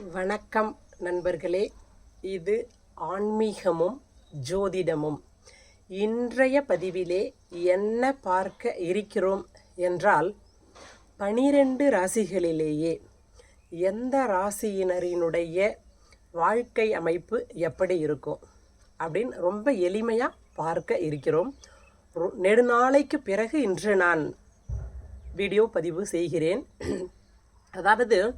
வணக்கம் நண்பர்களே. இது ஆன்மீகமும் ஜோதிடமும். இன்றைய பதிவிலே என்ன பார்க்க இருக்கிறோம் என்றால் பனிரெண்டு ராசிகளிலேயே எந்த ராசியினரினுடைய வாழ்க்கை அமைப்பு எப்படி இருக்கும் அப்படின்னு ரொம்ப எளிமையாக பார்க்க இருக்கிறோம். ரொ- நெடுநாளைக்கு பிறகு இன்று நான் வீடியோ பதிவு செய்கிறேன். அதாவது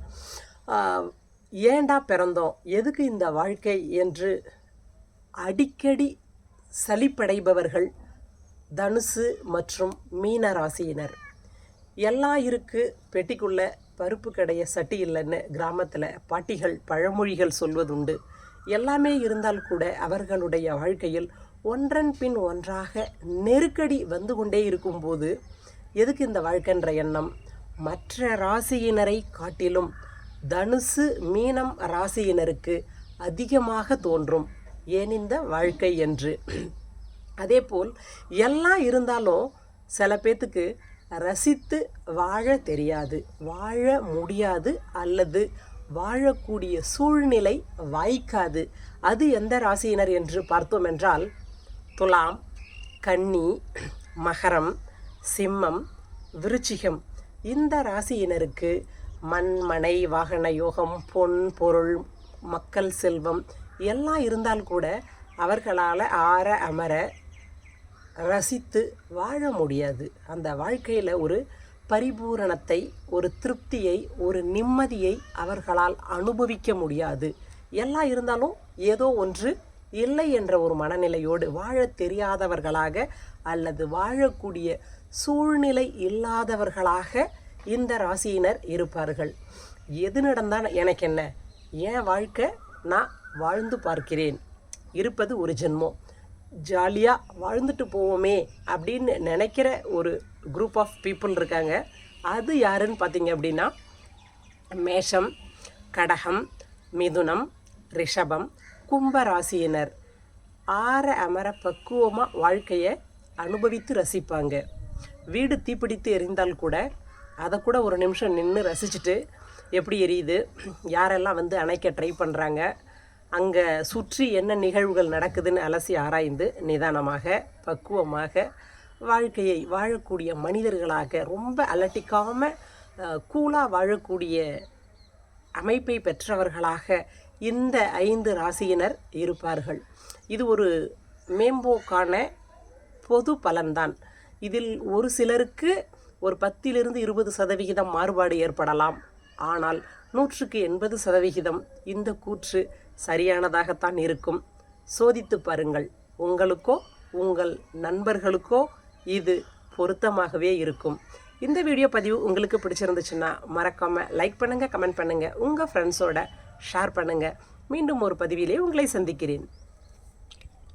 ஏண்டா ஏன்டா பிறந்தோம்? எதுக்கு இந்த வாழ்க்கை? என்று அடிக்கடி சலிப்படைபவர்கள் தனுசு மற்றும் மீன ராசியினர் எல்லாம் இருக்கு பெட்டிக்குள்ள பருப்பு கடைய சட்டி இல்லைன்னு கிராமத்தில் பாட்டிகள் பழமொழிகள் சொல்வதுண்டு. எல்லாமே இருந்தால் கூட அவர்களுடைய வாழ்க்கையில் ஒன்றன் பின் ஒன்றாக நெருக்கடி வந்து கொண்டே இருக்கும்போது எதுக்கு இந்த வாழ்க்கைன்ற எண்ணம்? மற்ற ராசியினரை காட்டிலும் தனுசு மீனம் ராசியினருக்கு அதிகமாக தோன்றும். ஏன் இந்த வாழ்க்கை என்று? அதேபோல் எல்லாம் இருந்தாலும் சில பேத்துக்கு ரசித்து வாழ தெரியாது. வாழ முடியாது அல்லது வாழக்கூடிய சூழ்நிலை வாய்க்காது. அது எந்த ராசியினர் என்று பார்த்தோம் என்றால் துலாம் கன்னி மகரம் சிம்மம் விருச்சிகம். இந்த ராசியினருக்கு மண் மனை வாகன யோகம் பொன் பொருள் மக்கள் செல்வம் எல்லாம் இருந்தால் கூட அவர்களால் ஆற அமர ரசித்து வாழ முடியாது. அந்த வாழ்க்கையில் ஒரு பரிபூரணத்தை ஒரு திருப்தியை ஒரு நிம்மதியை அவர்களால் அனுபவிக்க முடியாது. எல்லாம் இருந்தாலும் ஏதோ ஒன்று இல்லை என்ற ஒரு மனநிலையோடு வாழத் தெரியாதவர்களாக அல்லது வாழக்கூடிய சூழ்நிலை இல்லாதவர்களாக இந்த ராசியினர் இருப்பார்கள். எது நடந்தால் எனக்கு என்ன? என் வாழ்க்கை நான் வாழ்ந்து பார்க்கிறேன். இருப்பது ஒரு ஜென்மம். ஜாலியாக வாழ்ந்துட்டு போவோமே அப்படின்னு நினைக்கிற ஒரு குரூப் ஆஃப் பீப்புள் இருக்காங்க. அது யாருன்னு பார்த்தீங்க அப்படின்னா மேஷம் கடகம் மிதுனம் ரிஷபம் கும்ப ராசியினர் ஆற அமர பக்குவமாக வாழ்க்கையை அனுபவித்து ரசிப்பாங்க. வீடு தீப்பிடித்து எரிந்தால் கூட அதை கூட ஒரு நிமிஷம் நின்று ரசிச்சுட்டு எப்படி எரியுது? யாரெல்லாம் வந்து அணைக்க ட்ரை பண்ணுறாங்க அங்கே சுற்றி என்ன நிகழ்வுகள் நடக்குதுன்னு அலசி ஆராய்ந்து நிதானமாக பக்குவமாக வாழ்க்கையை வாழக்கூடிய மனிதர்களாக ரொம்ப அலட்டிக்காமல் கூலாக வாழக்கூடிய அமைப்பை பெற்றவர்களாக இந்த ஐந்து ராசியினர் இருப்பார்கள். இது ஒரு மேம்போக்கான பொது பலன்தான். இதில் ஒரு சிலருக்கு ஒரு பத்திலிருந்து இருபது சதவிகிதம் மாறுபாடு ஏற்படலாம். ஆனால் நூற்றுக்கு எண்பது சதவிகிதம் இந்த கூற்று சரியானதாகத்தான் இருக்கும். சோதித்து பாருங்கள். உங்களுக்கோ உங்கள் நண்பர்களுக்கோ இது பொருத்தமாகவே இருக்கும். இந்த வீடியோ பதிவு உங்களுக்கு பிடிச்சிருந்துச்சுன்னா மறக்காமல் லைக் பண்ணுங்கள் கமெண்ட் பண்ணுங்கள் உங்கள் ஃப்ரெண்ட்ஸோட ஷேர் பண்ணுங்கள் மீண்டும் ஒரு பதிவிலே உங்களை சந்திக்கிறேன்.